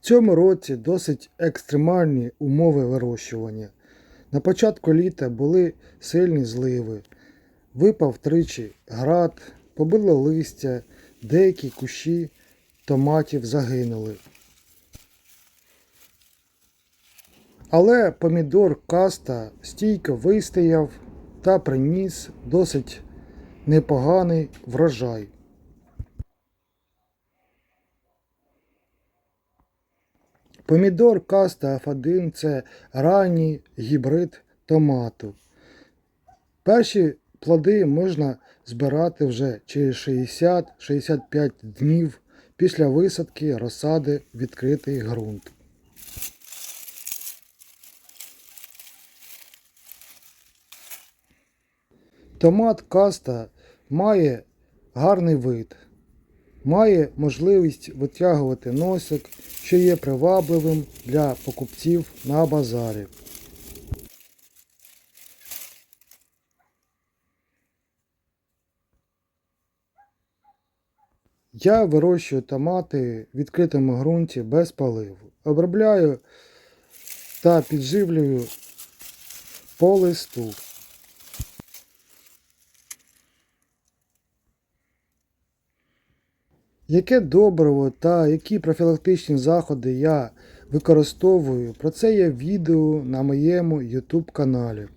В цьому році досить екстремальні умови вирощування. На початку літа були сильні зливи, випав тричі град, побило листя, деякі кущі томатів загинули. Але помідор каста стійко вистояв та приніс досить непоганий врожай. Помідор каста F1 це ранній гібрид томату. Перші плоди можна збирати вже через 60-65 днів після висадки розсади відкритий ґрунт. Томат каста має гарний вид, має можливість витягувати носик, що є привабливим для покупців на базарі. Я вирощую томати в відкритому ґрунті без поливу. Обробляю та підживлюю по листу. Яке добриво та які профілактичні заходи я використовую, про це є відео на моєму YouTube каналі.